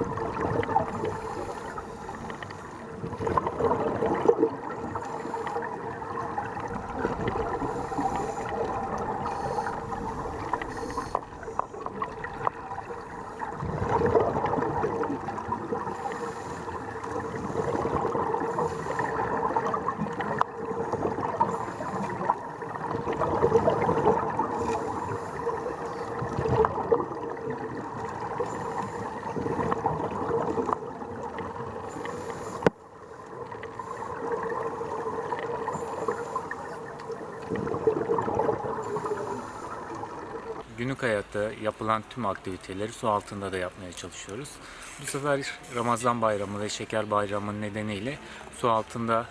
ハハハハ! Günlük hayatta yapılan tüm aktiviteleri su altında da yapmaya çalışıyoruz. Bu sefer Ramazan bayramı ve şeker bayramı nedeniyle su altında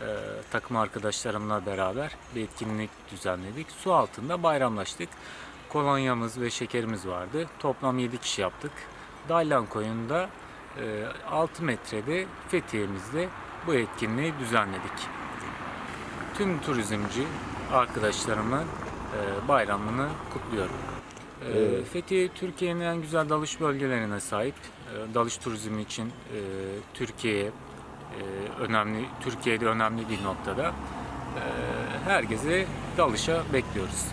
e, takım arkadaşlarımla beraber bir etkinlik düzenledik. Su altında bayramlaştık. Kolonyamız ve şekerimiz vardı. Toplam 7 kişi yaptık. Dalyan koyunda e, 6 metrede Fethiye'mizde bu etkinliği düzenledik. Tüm turizmci arkadaşlarımın e, bayramını kutluyorum. E, Fethiye Türkiye'nin en güzel dalış bölgelerine sahip. E, dalış turizmi için e, Türkiye'ye e, önemli Türkiye'de önemli bir noktada. E, herkese dalışa bekliyoruz.